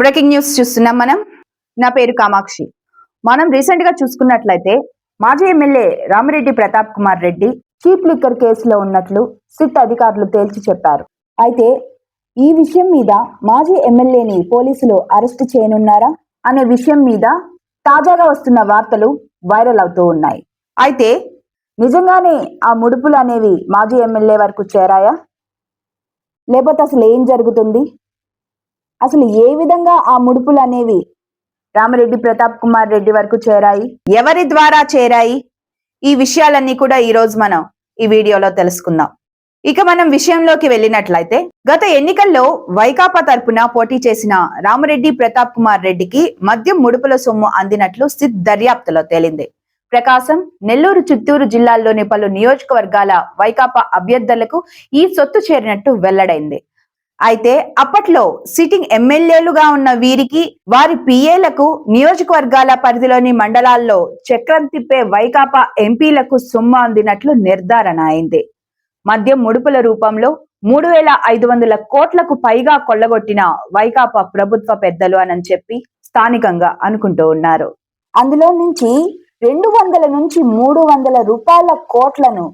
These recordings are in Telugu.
బ్రేకింగ్ న్యూస్ చూస్తున్నాం మనం. నా పేరు కామాక్షి. మనం రీసెంట్గా చూసుకున్నట్లయితే మాజీ MLA Ramireddy Pratap Kumar Reddy cheap liquor కేసులో ఉన్నట్లు సిట్ అధికారులు తేల్చి చెప్పారు. అయితే ఈ విషయం మీద మాజీ ఎమ్మెల్యేని పోలీసులు అరెస్ట్ చేయనున్నారా అనే విషయం మీద తాజాగా వస్తున్న వార్తలు వైరల్ అవుతూ ఉన్నాయి. అయితే నిజంగానే ఆ ముడుపులు అనేవి మాజీ ఎమ్మెల్యే వరకు చేరాయా? లేకపోతే అసలు ఏం జరుగుతుంది? అసలు ఏ విధంగా ఆ ముడుపులు అనేవి రామరెడ్డి ప్రతాప్ కుమార్ రెడ్డి వరకు చేరాయి? ఎవరి ద్వారా చేరాయి? ఈ విషయాలన్నీ కూడా ఈ రోజు మనం ఈ వీడియోలో తెలుసుకుందాం. ఇక మనం విషయంలోకి వెళ్ళినట్లయితే గత ఎన్నికల్లో వైకాపా తరపున పోటీ చేసిన రామరెడ్డి ప్రతాప్ కుమార్ రెడ్డికి మద్యం ముడుపుల సొమ్ము అందినట్లు సిద్ దర్యాప్తులో తేలింది. ప్రకాశం నెల్లూరు చిత్తూరు జిల్లాల్లోని పలు నియోజకవర్గాల వైకాపా అభ్యర్థులకు ఈ సొత్తు చేరినట్టు వెల్లడైంది. అయితే అప్పట్లో సిట్టింగ్ ఎమ్మెల్యేలుగా ఉన్న వీరికి వారి పిఏలకు నియోజకవర్గాల పరిధిలోని మండలాల్లో చక్రం తిప్పే వైకాపా ఎంపీలకు సొమ్ము అందినట్లు నిర్ధారణ అయింది. మద్యం ముడుపుల రూపంలో మూడు వేల ఐదు వందల కోట్లకు పైగా కొల్లగొట్టిన వైకాపా ప్రభుత్వ పెద్దలు అని చెప్పి స్థానికంగా అనుకుంటూ ఉన్నారు. అందులో నుంచి రెండు వందల నుంచి మూడు వందల రూపాయల కోట్లను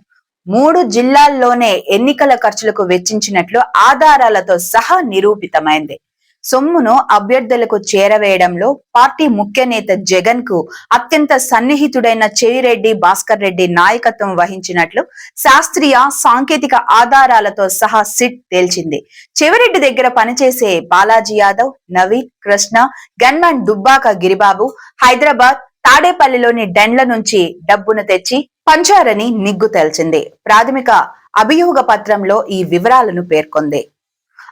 మూడు జిల్లాల్లోనే ఎన్నికల ఖర్చులకు వెచ్చించినట్లు ఆధారాలతో సహా నిరూపితమైంది. సొమ్మును అభ్యర్థులకు చేరవేయడంలో పార్టీ ముఖ్య నేత జగన్కు అత్యంత సన్నిహితుడైన చెవిరెడ్డి భాస్కర్ రెడ్డి నాయకత్వం వహించినట్లు శాస్త్రీయ సాంకేతిక ఆధారాలతో సహా సిట్ తేల్చింది. చెవిరెడ్డి దగ్గర పనిచేసే బాలాజీ యాదవ్ నవీన్ కృష్ణ గన్మన్ దుబ్బాక గిరిబాబు హైదరాబాద్ తాడేపల్లిలోని డెండ్ల నుంచి డబ్బును తెచ్చి పంచారని నిగ్గు తేల్చింది. ప్రాథమిక అభియోగ పత్రంలో ఈ వివరాలను పేర్కొంది.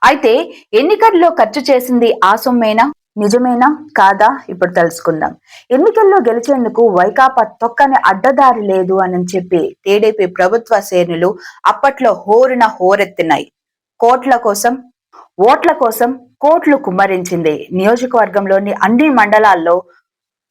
అయితే ఎన్నికల్లో ఖర్చు చేసింది ఆ సొమ్మేనా? నిజమేనా? కాదా? ఇప్పుడు తెలుసుకుందాం. ఎన్నికల్లో గెలిచేందుకు వైకాపా తొక్కని అడ్డదారి లేదు అని చెప్పి టీడీపీ ప్రభుత్వ శ్రేణులు అప్పట్లో హోరున హోరెత్తినాయి. కోట్ల కోసం ఓట్ల కోసం కోట్లు కుమ్మరించింది. నియోజకవర్గంలోని అన్ని మండలాల్లో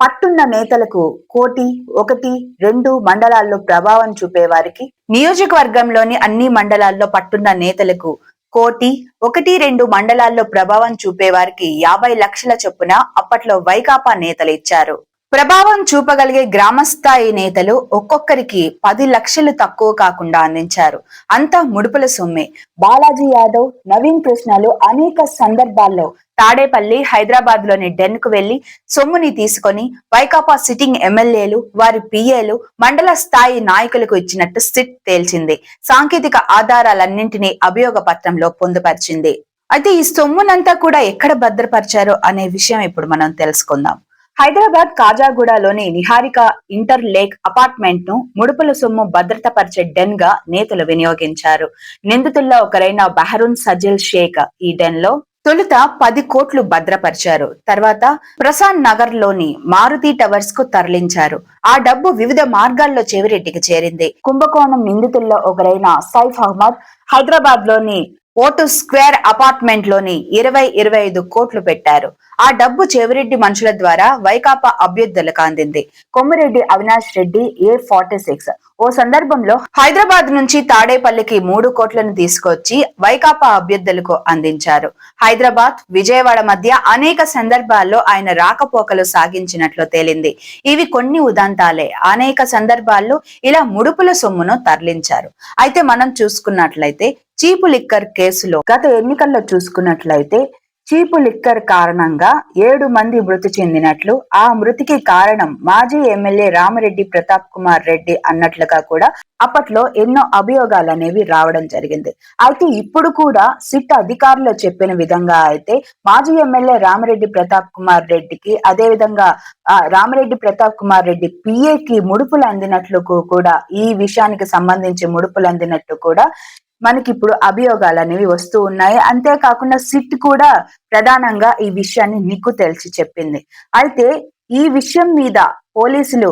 పట్టున్న నేతలకు కోటి ఒకటి రెండు మండలాల్లో ప్రభావం చూపే వారికి నియోజకవర్గంలోని అన్ని మండలాల్లో పట్టున్న నేతలకు కోటి ఒకటి రెండు మండలాల్లో ప్రభావం చూపే వారికి యాభై లక్షల చొప్పున అప్పట్లో వైకాపా నేతలు ఇచ్చారు. ప్రభావం చూపగలిగే గ్రామస్థాయి నేతలు ఒక్కొక్కరికి పది లక్షలు తక్కువ కాకుండా అందించారు. అంతా ముడుపుల సొమ్మే. బాలాజీ యాదవ్ నవీన్ కృష్ణలు అనేక సందర్భాల్లో తాడేపల్లి హైదరాబాద్లోని డెన్కు వెళ్ళి సొమ్ముని తీసుకొని వైకాపా సిట్టింగ్ ఎమ్మెల్యేలు వారి పిఏలు మండల స్థాయి నాయకులకు ఇచ్చినట్టు సిట్ తేల్చింది. సాంకేతిక ఆధారాలన్నింటినీ అభియోగ పత్రంలో పొందుపరిచింది. అయితే ఈ సొమ్మునంతా కూడా ఎక్కడ భద్రపరిచారో అనే విషయం ఇప్పుడు మనం తెలుసుకుందాం. హైదరాబాద్ కాజాగూడలోని నిహారిక ఇంటర్ లేక్ అపార్ట్మెంట్ను ముడుపుల సొమ్ము భద్రతపరిచే డెన్గా నేతలు వినియోగించారు. నిందితుల్లో ఒకరైన బహరున్ సజిల్ షేక్ ఈ డెన్లో తొలుత పది కోట్లు భద్రపరిచారు. తర్వాత ప్రసాద్ నగర్లోని మారుతి టవర్స్కు తరలించారు. ఆ డబ్బు వివిధ మార్గాల్లో చెవిరెడ్డికి చేరింది. కుంభకోణం నిందితుల్లో ఒకరైన సైఫ్ అహ్మద్ హైదరాబాద్లోని ఓటు స్క్వేర్ అపార్ట్మెంట్లోని ఇరవై ఇరవై ఐదు కోట్లు పెట్టారు. ఆ డబ్బు చెవిరెడ్డి మనుషుల ద్వారా వైకాపా అభ్యర్థులకు అందింది. Kommireddy Avinash Reddy A forty six. ఓ సందర్భంలో హైదరాబాద్ నుంచి తాడేపల్లికి మూడు కోట్లను తీసుకొచ్చి వైకాపా అభ్యర్థులకు అందించారు. హైదరాబాద్ విజయవాడ మధ్య అనేక సందర్భాల్లో ఆయన రాకపోకలు సాగించినట్లు తేలింది. ఇవి కొన్ని ఉదంతాలే. అనేక సందర్భాల్లో ఇలా ముడుపుల సొమ్మును తరలించారు. అయితే మనం చూసుకున్నట్లయితే చీపు లిక్కర్ కేసులో గత ఎన్నికల్లో చూసుకున్నట్లయితే చీపు లిక్కర్ కారణంగా ఏడు మంది మృతి చెందినట్లు ఆ మృతికి కారణం మాజీ ఎమ్మెల్యే రామరెడ్డి ప్రతాప్ కుమార్ రెడ్డి అన్నట్లుగా కూడా అప్పట్లో ఎన్నో అభియోగాలు అనేవి రావడం జరిగింది. అయితే ఇప్పుడు కూడా సిట్ అధికారులు చెప్పిన విధంగా అయితే మాజీ ఎమ్మెల్యే రామరెడ్డి ప్రతాప్ కుమార్ రెడ్డికి అదే విధంగా రామరెడ్డి ప్రతాప్ కుమార్ రెడ్డి పిఏకి ముడుపులు అందినట్లు కూడా ఈ విషయానికి సంబంధించి ముడుపులు అందినట్టు కూడా మనకి ఇప్పుడు అభియోగాలు అనేవి వస్తూ ఉన్నాయి. అంతేకాకుండా సిట్ కూడా ప్రధానంగా ఈ విషయాన్ని నిక్కు తెలిసి చెప్పింది. అయితే ఈ విషయం మీద పోలీసులు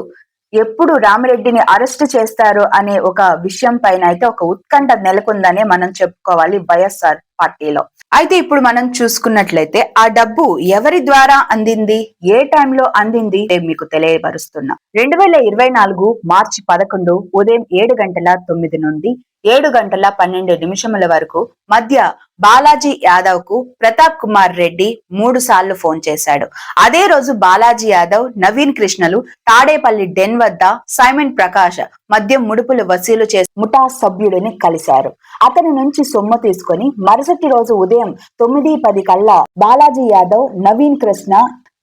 ఎప్పుడు రామిరెడ్డిని అరెస్ట్ చేస్తారు అనే ఒక విషయం పైన అయితే ఒక ఉత్కంఠ నెలకొందనే మనం చెప్పుకోవాలి వైఎస్ఆర్ పార్టీలో. అయితే ఇప్పుడు మనం చూసుకున్నట్లయితే ఆ డబ్బు ఎవరి ద్వారా అందింది? ఏ టైంలో అందింది? మీకు తెలియపరుస్తున్నా. రెండు వేల ఇరవై నాలుగు మార్చి పదకొండు ఉదయం ఏడు గంటల తొమ్మిది నుండి ఏడు గంటల పన్నెండు నిమిషముల వరకు మధ్య బాలాజీ యాదవ్కు ప్రతాప్ కుమార్ రెడ్డి మూడు సార్లు ఫోన్ చేశాడు. అదే రోజు బాలాజీ యాదవ్ నవీన్ కృష్ణలు తాడేపల్లి డెన్ వద్ద సైమన్ ప్రకాష్ మధ్య ముడుపులు వసూలు చేసి ముఠా సభ్యుడిని కలిశారు. అతని నుంచి సొమ్ము తీసుకొని మరుసటి రోజు ఉదయం తొమ్మిది పది కల్లా బాలాజీ యాదవ్ నవీన్ కృష్ణ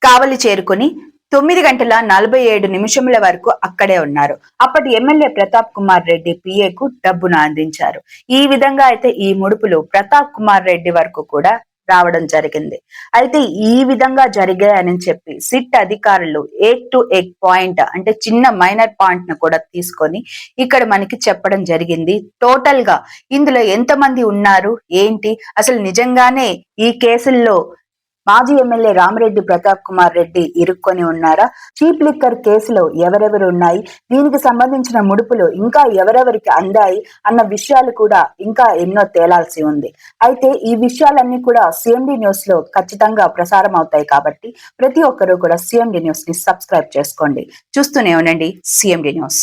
కావలి చేరుకుని తొమ్మిది గంటల నలభై ఏడు నిమిషముల వరకు అక్కడే ఉన్నారు. అప్పటి ఎమ్మెల్యే ప్రతాప్ కుమార్ రెడ్డి పిఏకు డబ్బును అందించారు. ఈ విధంగా అయితే ఈ ముడుపులు ప్రతాప్ కుమార్ రెడ్డి వరకు కూడా రావడం జరిగింది. అయితే ఈ విధంగా జరిగాయని చెప్పి సిట్ అధికారులు ఎగ్ టు ఎగ్ పాయింట్ అంటే చిన్న మైనర్ పాయింట్ను కూడా తీసుకొని ఇక్కడ మనకి చెప్పడం జరిగింది. టోటల్గా ఇందులో ఎంతమంది ఉన్నారు? ఏంటి? అసలు నిజంగానే ఈ కేసుల్లో మాజీ ఎమ్మెల్యే రామరెడ్డి ప్రతాప్ కుమార్ రెడ్డి ఇరుక్కొని ఉన్నారా? చీప్ లిక్కర్ కేసులో ఎవరెవరు ఉన్నాయి? దీనికి సంబంధించిన ముడుపులు ఇంకా ఎవరెవరికి అందాయి? అన్న విషయాలు కూడా ఇంకా ఎన్నో తేలాల్సి ఉంది. అయితే ఈ విషయాలన్నీ కూడా సిఎండి న్యూస్లో ఖచ్చితంగా ప్రసారం అవుతాయి కాబట్టి ప్రతి ఒక్కరూ కూడా సిఎండి న్యూస్ని సబ్స్క్రైబ్ చేసుకోండి. చూస్తూనే ఉండండి CMD news.